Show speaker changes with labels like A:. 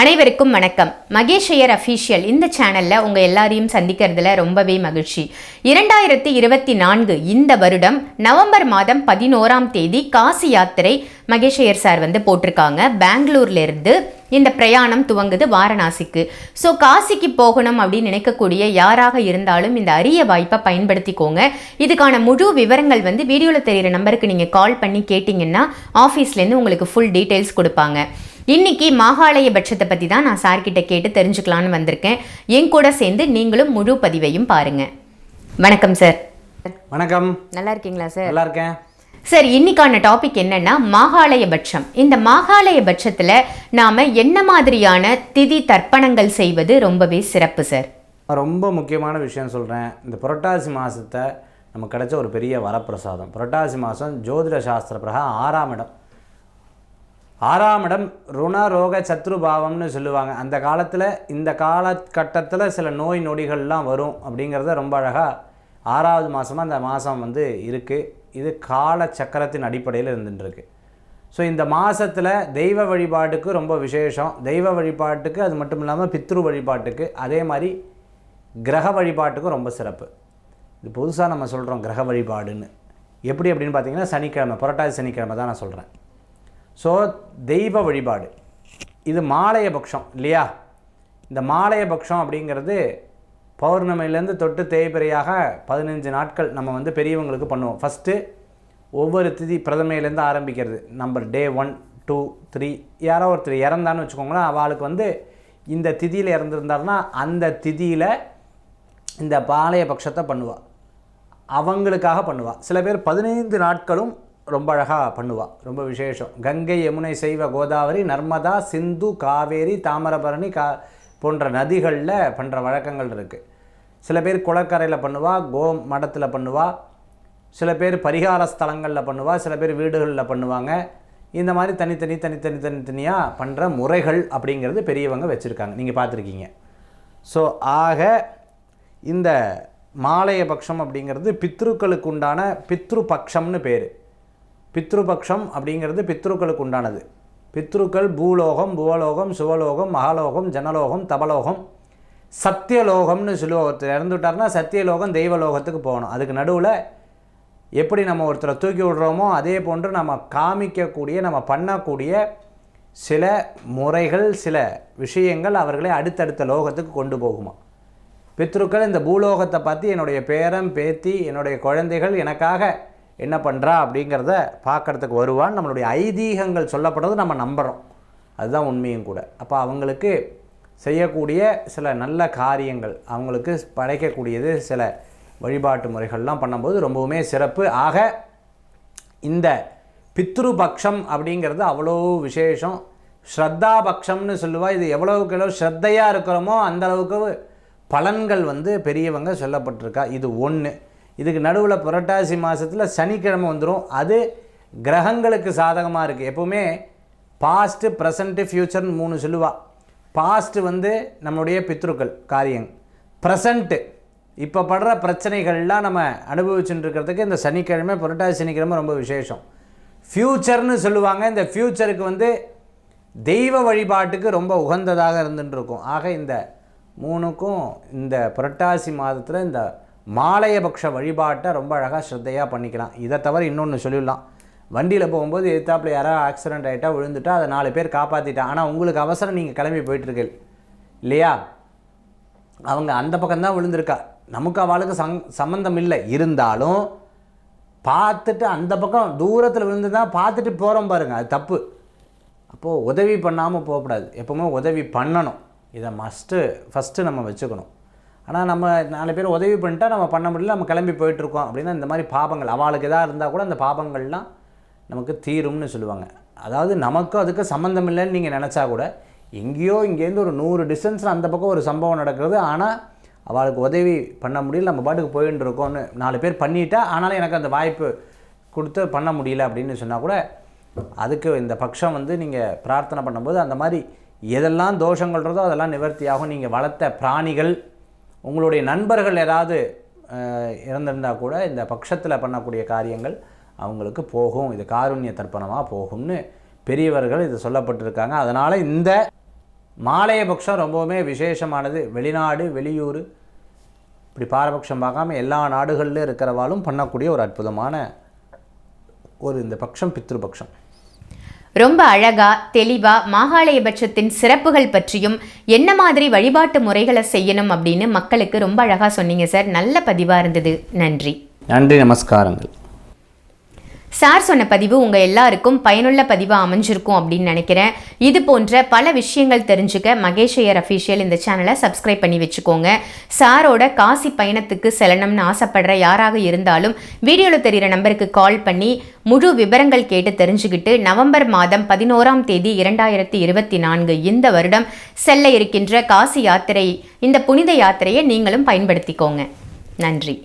A: அனைவருக்கும் வணக்கம். மகேஷ் ஐயர் அஃபீஷியல் இந்த சேனலில் உங்கள் எல்லாரையும் சந்திக்கிறதுல ரொம்பவே மகிழ்ச்சி. இரண்டாயிரத்தி இருபத்தி நான்கு இந்த வருடம் நவம்பர் மாதம் பதினோராம் தேதி காசி யாத்திரை மகேஷ் ஐயர் சார் வந்து போட்டிருக்காங்க. பெங்களூர்லேருந்து இந்த பிரயாணம் துவங்குது வாரணாசிக்கு. ஸோ காசிக்கு போகணும் அப்படின்னு நினைக்கக்கூடிய யாராக இருந்தாலும் இந்த அரிய வாய்ப்பை பயன்படுத்திக்கோங்க. இதுக்கான முழு விவரங்கள் வந்து வீடியோவில் தெரிகிற நம்பருக்கு நீங்கள் கால் பண்ணி கேட்டிங்கன்னா ஆஃபீஸ்லேருந்து உங்களுக்கு ஃபுல் டீட்டெயில்ஸ் கொடுப்பாங்க. இன்னைக்கு மாகாளய பட்சத்தை பற்றி தான் நான் சார்கிட்ட கேட்டு தெரிஞ்சுக்கலான்னு வந்திருக்கேன். என் கூட சேர்ந்து நீங்களும் முழு பதிவையும் பாருங்க. வணக்கம் சார்
B: வணக்கம்.
A: நல்லா இருக்கீங்களா சார்
B: நல்லா இருக்கேன்.
A: சார் இன்னைக்கான டாபிக் என்னன்னா மாகாளய பட்சம். இந்த மாகாளய பட்சத்தில் நாம என்ன மாதிரியான திதி தர்ப்பணங்கள் செய்வது ரொம்பவே சிறப்பு சார்
B: ரொம்ப முக்கியமான விஷயம் சொல்கிறேன் இந்த புரட்டாசி மாதத்தை நமக்கு கிடைச்ச ஒரு பெரிய வரப்பிரசாதம். புரட்டாசி மாதம் ஜோதிட சாஸ்திர பிரகாரம் ஆறாம் இடம். ஆறாம் இடம் ருணரோக சத்ருபாவம்னு சொல்லுவாங்க. அந்த காலத்தில் இந்த காலகட்டத்தில் சில நோய் நொடிகள்லாம் வரும் அப்படிங்கிறத ரொம்ப அழகாக ஆறாவது மாதமாக அந்த மாதம் வந்து இருக்குது இது கால சக்கரத்தின் அடிப்படையில் இருந்துட்டுருக்கு. ஸோ இந்த மாதத்தில் தெய்வ வழிபாட்டுக்கு ரொம்ப விசேஷம். தெய்வ வழிபாட்டுக்கு அது மட்டும் இல்லாமல் பித்ரு வழிபாட்டுக்கு அதே மாதிரி கிரக வழிபாட்டுக்கும் ரொம்ப சிறப்பு. இது புதுசாக நம்ம சொல்கிறோம் கிரக வழிபாடுன்னு. எப்படி அப்படின்னு பார்த்தீங்கன்னா சனிக்கிழமை புரட்டாசி சனிக்கிழமை தான் நான் சொல்கிறேன் ஸோ தெய்வ வழிபாடு. இது மாலைய பட்சம் இல்லையா? இந்த மாலைய பட்சம் அப்படிங்கிறது பௌர்ணமிலேருந்து தொட்டு தேய்பிரையாக பதினஞ்சு நாட்கள் நம்ம வந்து பெரியவங்களுக்கு பண்ணுவோம். ஃபஸ்ட்டு ஒவ்வொரு திதி பிரதமையிலேருந்து ஆரம்பிக்கிறது. Number day one two three யாரோ ஒருத்தர் இறந்தான்னு வச்சுக்கோங்களேன் அவளுக்கு வந்து இந்த திதியில் இறந்துருந்தாருன்னா அந்த திதியில் இந்த பாளைய பட்சத்தை பண்ணுவாள் அவங்களுக்காக பண்ணுவாள் சில பேர் பதினைந்து நாட்களும் ரொம்ப அழகாக பண்ணுவாள் ரொம்ப விசேஷம். கங்கை யமுனை செய்வ கோதாவரி நர்மதா சிந்து காவேரி தாமிரபரணி கா போன்ற நதிகளில் பண்ணுற வழக்கங்கள் இருக்குது சில பேர் குளக்கரையில் பண்ணுவா கோ மடத்தில் பண்ணுவா சில பேர் பரிகார ஸ்தலங்களில் பண்ணுவா சில பேர் வீடுகளில் பண்ணுவாங்க. இந்த மாதிரி தனித்தனி தனித்தனி தனித்தனியாக பண்ணுற முறைகள் அப்படிங்கிறது பெரியவங்க வச்சுருக்காங்க. நீங்கள் பார்த்துருக்கீங்க ஸோ ஆக இந்த மாலைய பட்சம் அப்படிங்கிறது பித்ருக்களுக்கு உண்டான பித்ரு பக்ஷம்னு பேர். பித்ருபக்ஷம் அப்படிங்கிறது பித்ருக்களுக்கு உண்டானது. பித்ருக்கள் பூலோகம் புவலோகம் சுவலோகம் மகாலோகம் ஜனலோகம் தபலோகம். சத்தியலோகம்னு சொல்லுவோம் ஒருத்தர் இறந்துட்டார்னா சத்தியலோகம் தெய்வலோகத்துக்கு போகணும். அதுக்கு நடுவில் எப்படி நம்ம ஒருத்தரை தூக்கி விடுறோமோ அதே போன்று நம்ம காமிக்கக்கூடிய நம்ம பண்ணக்கூடிய சில முறைகள் சில விஷயங்கள் அவர்களை அடுத்தடுத்த லோகத்துக்கு கொண்டு போகுமா. பித்ருக்கள் இந்த பூலோகத்தை பார்த்து என்னுடைய பேரம் பேத்தி என்னுடைய குழந்தைகள் எனக்காக என்ன பண்ணுறா அப்படிங்கிறத பார்க்குறதுக்கு வருவான். நம்மளுடைய ஐதீகங்கள் சொல்லப்படுறது நம்ம நம்புகிறோம் அதுதான் உண்மையும் கூட. அப்போ அவங்களுக்கு செய்யக்கூடிய சில நல்ல காரியங்கள் அவங்களுக்கு படைக்கக்கூடியது சில வழிபாட்டு முறைகள்லாம் பண்ணும்போது ரொம்பவுமே சிறப்பு. ஆக இந்த பித்ருபக்ஷம் அப்படிங்கிறது அவ்வளோ விசேஷம். ஸ்ரத்தா சொல்லுவாள் இது எவ்வளவுக்கு எவ்வளோ ஸ்ரத்தையாக இருக்கிறோமோ அந்தளவுக்கு பலன்கள் வந்து பெரியவங்க சொல்லப்பட்டிருக்கா. இது ஒன்று இதுக்கு நடுவில் புரட்டாசி மாதத்தில் சனிக்கிழமை வந்துடும் அது கிரகங்களுக்கு சாதகமாக இருக்குது எப்போவுமே பாஸ்ட்டு ப்ரெசண்ட்டு ஃப்யூச்சர்னு மூணு சொல்லுவாள் பாஸ்ட்டு வந்து நம்மளுடைய பித்ருக்கள் காரியம் ப்ரெசண்ட்டு இப்போ படுற பிரச்சனைகள்லாம் நம்ம அனுபவிச்சுட்டு இருக்கிறதுக்கு இந்த சனிக்கிழமை புரட்டாசி சனிக்கிழமை ரொம்ப விசேஷம். ஃப்யூச்சர்னு சொல்லுவாங்க. இந்த ஃப்யூச்சருக்கு வந்து தெய்வ வழிபாட்டுக்கு ரொம்ப உகந்ததாக இருந்துட்டு இருக்கும் ஆக இந்த மூணுக்கும் இந்த புரட்டாசி மாதத்தில் இந்த மாலையபக்ஷ வழிபாட்டை ரொம்ப அழகாக ஸ்ரத்தையாக பண்ணிக்கலாம். இதை தவிர இன்னொன்று சொல்லிடலாம். வண்டியில் போகும்போது எதிர்த்தாப்புல யாராவது ஆக்சிடென்ட் ஆகிட்டா விழுந்துட்டா அதை நாலு பேர் காப்பாற்றிட்டான் ஆனால் உங்களுக்கு அவசரம் நீங்கள் கிளம்பி போயிட்டுருக்கீங்க. இல்லையா? அவங்க அந்த பக்கம்தான் விழுந்திருக்கா. நமக்கு அவளுக்கு சங் சம்மந்தம் இல்லை. இருந்தாலும் பார்த்துட்டு அந்த பக்கம் தூரத்தில் விழுந்து தான் பார்த்துட்டு போகிறோம் பாருங்கள் அது தப்பு. அப்போது உதவி பண்ணாமல் போகக்கூடாது. எப்போவுமே உதவி பண்ணணும். இதை மஸ்ட்டு ஃபஸ்ட்டு நம்ம வச்சுக்கணும். ஆனால் நம்ம நாலு பேர் உதவி பண்ணிட்டா நம்ம பண்ண முடியல நம்ம கிளம்பி போயிட்டுருக்கோம். அப்படின்னா இந்த மாதிரி பாபங்கள் அவளுக்கு எதாக இருந்தால் கூட அந்த பாபங்கள்லாம் நமக்கு தீரும்னு சொல்லுவாங்க. அதாவது நமக்கும் அதுக்கு சம்மந்தம் இல்லைன்னு நீங்கள் நினச்சா கூட எங்கேயோ இங்கேருந்து ஒரு நூறு டிஸ்டன்ஸில் அந்த பக்கம் ஒரு சம்பவம் நடக்கிறது. ஆனால் அவளுக்கு உதவி பண்ண முடியல நம்ம பாட்டுக்கு போயின்னு இருக்கோம்னு நாலு பேர் பண்ணிட்டா ஆனாலும் எனக்கு அந்த வாய்ப்பு கொடுத்து பண்ண முடியல அப்படின்னு சொன்னால் கூட அதுக்கு இந்த பட்சம் வந்து நீங்கள் பிரார்த்தனை பண்ணும்போது அந்த மாதிரி எதெல்லாம் தோஷங்கள் இருந்தோ அதெல்லாம் நிவர்த்தியாகும். நீங்கள் வளர்த்த பிராணிகள் உங்களுடைய நண்பர்கள் ஏதாவது இறந்திருந்தால் கூட இந்த பட்சத்தில் பண்ணக்கூடிய காரியங்கள் அவங்களுக்கு போகும். இது காருண்ய தர்ப்பணமாக போகும்னு பெரியவர்கள் இது சொல்லப்பட்டிருக்காங்க. அதனால் இந்த மாலைய பட்சம் ரொம்பவுமே விசேஷமானது. வெளிநாடு வெளியூர் இப்படி பாரபட்சம் பார்க்காம எல்லா நாடுகளிலும் இருக்கிறவாலும் பண்ணக்கூடிய ஒரு அற்புதமான ஒரு இந்த பட்சம் பித்ருபக்ஷம்
A: ரொம்ப அழகா தெளிவா மாகாளயபட்சத்தின் சிறப்புகள் பற்றியும் என்ன மாதிரி வழிபாட்டு முறைகளை செய்யணும் அப்படின்னு மக்களுக்கு ரொம்ப அழகா சொன்னீங்க சார். நல்ல பதிவா இருந்தது. நன்றி.
B: நன்றி நமஸ்காரங்கள்.
A: சார் சொன்ன பதிவு உங்கள் எல்லாருக்கும் பயனுள்ள பதிவாக அமைஞ்சிருக்கும் அப்படின்னு நினைக்கிறேன். இது போன்ற பல விஷயங்கள் தெரிஞ்சுக்க மகேஷ் ஐயர் அஃபீஷியல் இந்த சேனலை சப்ஸ்கிரைப் பண்ணி வச்சுக்கோங்க. சாரோட காசி பயணத்துக்கு செல்லணும்னு ஆசைப்படுற யாராக இருந்தாலும் வீடியோவில் தெரிகிற நம்பருக்கு கால் பண்ணி முழு விவரங்கள் கேட்டு தெரிஞ்சுக்கிட்டு நவம்பர் மாதம் பதினோராம் தேதி இரண்டாயிரத்தி இருபத்தி நான்கு இந்த வருடம் செல்ல இருக்கின்ற காசி யாத்திரை இந்த புனித யாத்திரையை நீங்களும் பயன்படுத்திக்கோங்க. நன்றி.